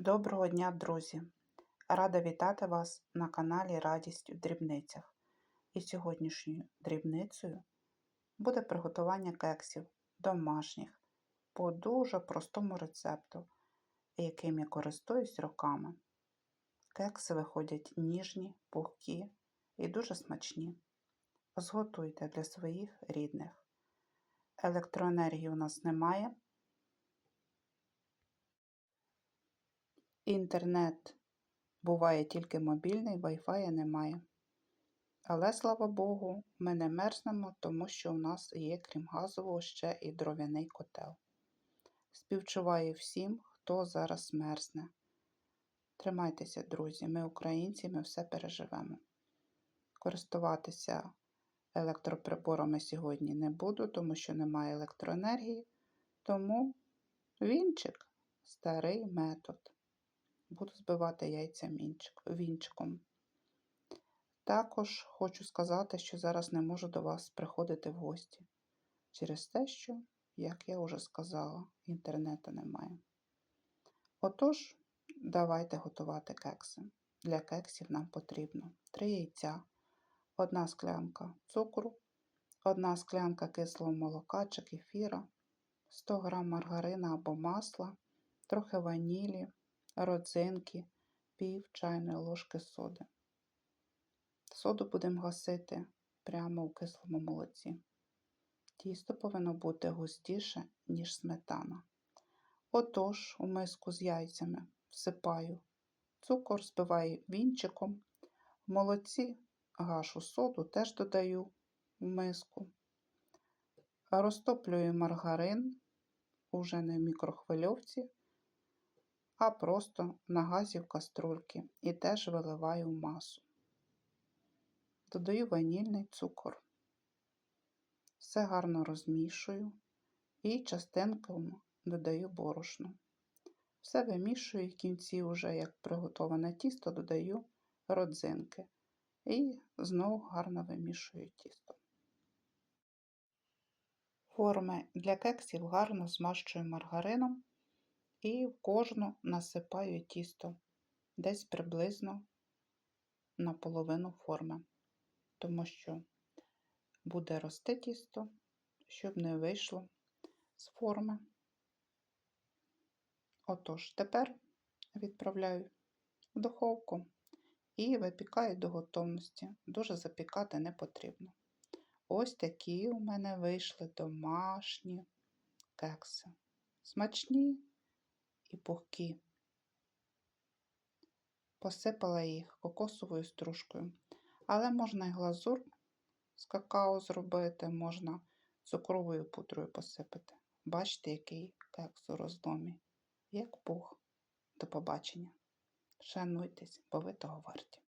Доброго дня, друзі! Рада вітати вас на каналі Радість у дрібницях. І сьогоднішньою дрібницею буде приготування кексів домашніх по дуже простому рецепту, яким я користуюсь роками. Кекси виходять ніжні, пухкі і дуже смачні. Зготуйте для своїх рідних. Електроенергії у нас немає. Інтернет буває тільки мобільний, Wi-Fi немає. Але, слава Богу, ми не мерзнемо, тому що у нас є, крім газового, ще і дров'яний котел. Співчуваю всім, хто зараз мерзне. Тримайтеся, друзі, ми українці, ми все переживемо. Користуватися електроприборами сьогодні не буду, тому що немає електроенергії, тому вінчик старий метод буду збивати яйця вінчиком. Також хочу сказати, що зараз не можу до вас приходити в гості через те, що, як я вже сказала, інтернету немає. Отож, давайте готувати кекси. Для кексів нам потрібно 3 яйця, 1 склянка цукру, 1 склянка кислого молока чи кефіра, 100 г маргарина або масла, трохи ванілі, родзинки, пів чайної ложки соди. Соду будемо гасити прямо у кислому молоці. Тісто повинно бути густіше, ніж сметана. Отож, у миску з яйцями всипаю цукор, збиваю вінчиком, в молоці гашу соду теж додаю в миску. Розтоплюю маргарин уже в мікрохвильовці, а просто на газі в каструльки і теж виливаю в масу. Додаю ванільний цукор. Все гарно розмішую і частинками додаю борошно. Все вимішую в кінці, вже як приготоване тісто, додаю родзинки і знову гарно вимішую тісто. Форми для кексів гарно змащую маргарином і в кожну насипаю тісто десь приблизно на половину форми, тому що буде рости тісто, щоб не вийшло з форми. Отож, тепер відправляю в духовку і випікаю до готовності. Дуже запікати не потрібно. Ось такі у мене вийшли домашні кекси. Смачні і пухкі. Посипала їх кокосовою стружкою. Але можна і глазур з какао зробити, можна цукровою пудрою посипати. Бачите, який кекс у розломі, як пух. До побачення. Шануйтесь, бо ви того варті.